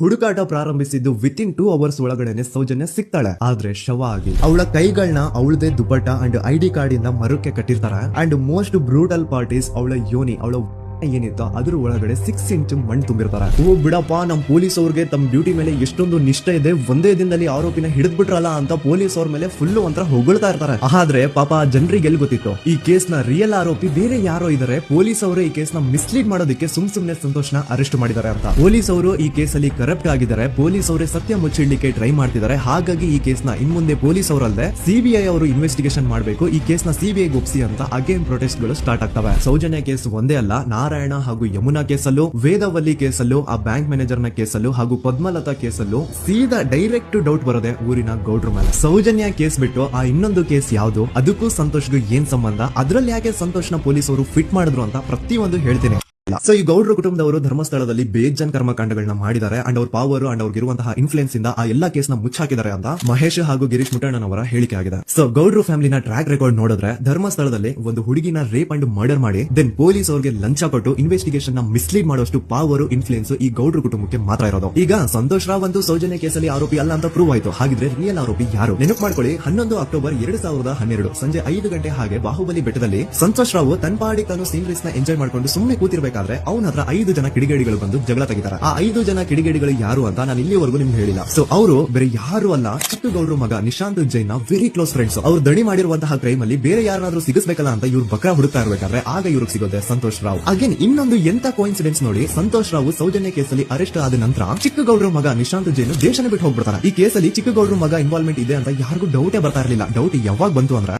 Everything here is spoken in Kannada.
ಹುಡುಕಾಟ ಪ್ರಾರಂಭಿಸಿದ್ದು ವಿತ್ ಇನ್ ಟೂ ಅವರ್ಸ್ ಒಳಗಡೆನೆ ಸೌಜನ್ಯ ಸಿಗ್ತಾಳೆ. ಆದ್ರೆ ಶವ ಆಗಿ ಅವಳ ಕೈಗಳನ್ನ ಅವಳದೇ dupatta and I D card ಇಂದ ಮರಕ್ಕೆ ಕಟ್ಟಿರ್ತಾರೆ. ಅಂಡ್ ಮೋಸ್ಟ್ ಬ್ರೂಟಲ್ ಪಾರ್ಟೀಸ್ ಅವಳ ಯೋನಿ, ಅವಳ ಏನಿತ್ತೋ? ಅದ್ರ ಒಳಗಡೆ ಸಿಕ್ಸ್ ಇಂಚ್ ಮಣ್ಣು ತುಂಬಿರ್ತಾರೆ. ಓ, ಬಿಡಪ್ಪ, ನಮ್ ಪೊಲೀಸ್ ಅವ್ರಿಗೆ ತಮ್ಮ ಡ್ಯೂಟಿ ಮೇಲೆ ಎಷ್ಟೊಂದು ನಿಷ್ಠೆ ಇದೆ. ಒಂದೇ ದಿನದಲ್ಲಿ ಆರೋಪಿನ ಹಿಡಿದ್ಬಿಟ್ರಲ್ಲ ಅಂತ ಪೊಲೀಸ್ ಅವ್ರ ಮೇಲೆ ಫುಲ್ ಒಂಥರ ಹೊಗಳ್ತಾ ಇರ್ತಾರೆ. ಆದ್ರೆ ಪಾಪ ಜನರಿಗೆ ಎಲ್ಲಿ ಗೊತ್ತಿತ್ತು? ಈ ಕೇಸ್ನ ರಿಯಲ್ ಆರೋಪಿ ಬೇರೆ ಯಾರೋ ಇದಾರೆ. ಪೊಲೀಸ್ ಅವರು ಈ ಕೇಸ್ನ ಮಿಸ್ಲೀಡ್ ಮಾಡೋದಕ್ಕೆ ಸುಮ್ ಸುಮ್ನೆ ಸಂತೋಷನ ಅರೆಸ್ಟ್ ಮಾಡಿದ್ದಾರೆ ಅಂತ. ಪೊಲೀಸ್ ಅವರು ಈ ಕೇಸ್ ಅಲ್ಲಿ ಕರಪ್ಟ್ ಆಗಿದ್ದಾರೆ. ಪೊಲೀಸ್ ಅವರೇ ಸತ್ಯ ಮುಚ್ಚಿಡ್ಲಿಕ್ಕೆ ಟ್ರೈ ಮಾಡ್ತಿದ್ದಾರೆ. ಹಾಗಾಗಿ ಈ ಕೇಸ್ನ ಇನ್ಮುಂದೆ ಪೊಲೀಸ್ ಅವರಲ್ಲದೆ ಸಿಬಿಐ ಅವರು ಇನ್ವೆಸ್ಟಿಗೇಷನ್ ಮಾಡಬೇಕು. ಈ ಕೇಸ್ನ ಸಿಬಿಐ ಒಪ್ಸಿ ಅಂತ ಅಗೇನ್ ಪ್ರೊಟೆಸ್ಟ್ಗಳು ಸ್ಟಾರ್ಟ್ ಆಗ್ತವೆ. ಸೌಜನ್ಯ ಕೇಸ್ ಒಂದೇ ಅಲ್ಲ ನಾರಾಯಣ ಹಾಗೂ ಯಮುನಾ ಕೇಸಲ್ಲೂ ವೇದವಲ್ಲಿ ಕೇಸಲ್ಲೂ, ಆ ಬ್ಯಾಂಕ್ ಮ್ಯಾನೇಜರ್ನ ಕೇಸಲ್ಲೂ ಹಾಗೂ ಪದ್ಮಲತಾ ಕೇಸಲ್ಲೂ ಸೀದಾ ಡೈರೆಕ್ಟ್ ಡೌಟ್ ಬರೋದೆ ಊರಿನ ಗೌಡ್ರ ಮೇಲೆ. ಸೌಜನ್ಯ ಕೇಸ್ ಬಿಟ್ಟು ಆ ಇನ್ನೊಂದು ಕೇಸ್ ಯಾವುದು? ಅದಕ್ಕೂ ಸಂತೋಷ್ಗೂ ಏನ್ ಸಂಬಂಧ? ಅದ್ರಲ್ಲಿ ಯಾಕೆ ಸಂತೋಷ್ನ ಪೊಲೀಸ್ ಅವರು ಫಿಟ್ ಮಾಡಿದ್ರು ಅಂತ ಪ್ರತಿಯೊಂದು ಹೇಳ್ತೀನಿ. ಸೊ ಈ ಗೌಡ್ರ ಕುಟುಂಬದವರು ಧರ್ಮಸ್ಥಳದಲ್ಲಿ ಬೇಜನ್ ಕರ್ಮಕಾಂಡಗಳನ್ನ ಮಾಡಿದ್ದಾರೆ. ಅಂಡ್ ಅವ್ರ ಪಾವರ್ ಅಂಡ್ ಅವ್ರಿಗಿರುವಂತಹ ಇನ್ಫ್ಲೂಯೆನ್ಸ್ ಇಂದ ಆ ಎಲ್ಲಾ ಕೇಸ್ನ ಮುಚ್ಚಾಕಿದ್ದಾರೆ ಅಂತ ಮಹೇಶ್ ಹಾಗೂ ಗಿರೀಶ್ ಮುಟಣ್ಣನವರ ಹೇಳಿಕೆ ಆಗಿದೆ. ಸೊ ಗೌಡ್ರು ಫ್ಯಾಮಿಲಿನ ಟ್ರ್ಯಾಕ್ ರೆಕಾರ್ಡ್ ನೋಡಿದ್ರೆ ಧರ್ಮಸ್ಥಳದಲ್ಲಿ ಒಂದು ಹುಡುಗಿನ ರೇಪ್ ಅಂಡ್ ಮರ್ಡರ್ ಮಾಡಿ ದೆನ್ ಪೊಲೀಸ್ ಅವರಿಗೆ ಲಂಚ ಕೊಟ್ಟು ಇನ್ವೆಸ್ಟಿಗೇಷನ್ನ ಮಿಸ್ಲೀಡ್ ಮಾಡುವಷ್ಟು ಪಾವರ್ ಇನ್ಫ್ಲೂಯೆನ್ಸ್ ಈ ಗೌಡ್ರ ಕುಟುಂಬಕ್ಕೆ ಮಾತ್ರ ಇರೋದು. ಈಗ ಸಂತೋಷ್ ರಾವ್ ಒಂದು ಸೌಜನ್ಯ ಕೇಸಲ್ಲಿ ಆರೋಪಿ ಅಲ್ಲ ಅಂತ ಪ್ರೂವ್ ಆಯ್ತು. ಹಾಗಿದ್ರೆ ರಿಯಲ್ ಆರೋಪಿ ಯಾರು? ನೆನಪು ಮಾಡ್ಕೊಳ್ಳಿ, ಹನ್ನೊಂದು ಅಕ್ಟೋಬರ್ ಎರಡ್ ಸಾವಿರದ ಹನ್ನೆರಡು ಸಂಜೆ ಐದು ಗಂಟೆ ಹಾಗೆ ಬಾಹುಬಲಿ ಬೆಟ್ಟದಲ್ಲಿ ಸಂತೋಷ್ ರಾವ್ ತನ್ನ ಪಾಡಿ ತಾನು ಸೀನರೀಸ್ನ ಎಂಜಾಯ್ ಮಾಡ್ಕೊಂಡು ಸುಮ್ಮನೆ ಕೂತಿರ್ಬೇಕಾದ್ರೆ ಅವನ ಹತ್ರ ಐದು ಜನ ಕಿಡಿಗೇಡಿಗಳು ಬಂದು ಜಗಳ ತೆಗಿತಾರೆ. ಆ ಐದು ಜನ ಕಿಡಿಗೇಡಿಗಳು ಯಾರು ಅಂತ ನಾನು ಇಲ್ಲಿವರೆಗೂ ನಿಮ್ಗೆ ಹೇಳಿಲ್ಲ. ಸೊ ಅವರು ಬೇರೆ ಯಾರು ಅಲ್ಲ ಚಿಕ್ಕಗೌಡ್ರ ಮಗ Nishant Jain very close friends ಅವ್ರು ದಣಿ ಮಾಡಿರುವಂತಹ ಕ್ರೈಮ್ ಅಲ್ಲಿ ಬೇರೆ ಯಾರಾದ್ರೂ ಸಿಗಿಸ್ಬೇಕಲ್ಲ ಅಂತ ಇವ್ರು ಬಕ್ರ ಹುಡುಕ್ತಾ ಇರ್ಬೇಕಾದ್ರೆ ಆಗ ಇವ್ರಿಗೆ ಸಿಗೋದೆ ಸಂತೋಷ್ ರಾವ್. ಅಗೇನ್ ಇನ್ನೊಂದು ಎಂತ ಕೋಇನ್ಸಿಡೆನ್ಸ್ ನೋಡಿ, ಸಂತೋಷ್ ರಾವ್ ಸೌಜನ್ಯ ಕೇಸಲ್ಲಿ ಅರೆಸ್ಟ್ ಆದ ನಂತರ ಚಿಕ್ಕ ಗೌಡ್ರ ಮಗ ನಿಶಾಂತ್ ಜೈನ್ ದೇಶನ ಬಿಟ್ಟು ಹೋಗ್ಬಿಡ್ತಾರೆ. ಈ ಕೇಸಲ್ಲಿ ಚಿಕ್ಕ ಗೌಡ್ರ ಮಗ ಇನ್ವಾಲ್ವ್ಮೆಂಟ್ ಇದೆ ಅಂತ ಯಾರಿಗೂ ಡೌಟೇ ಬರ್ತಾ ಇರಲಿಲ್ಲ. ಡೌಟ್ ಯಾವಾಗ ಬಂತು ಅಂದ್ರೆ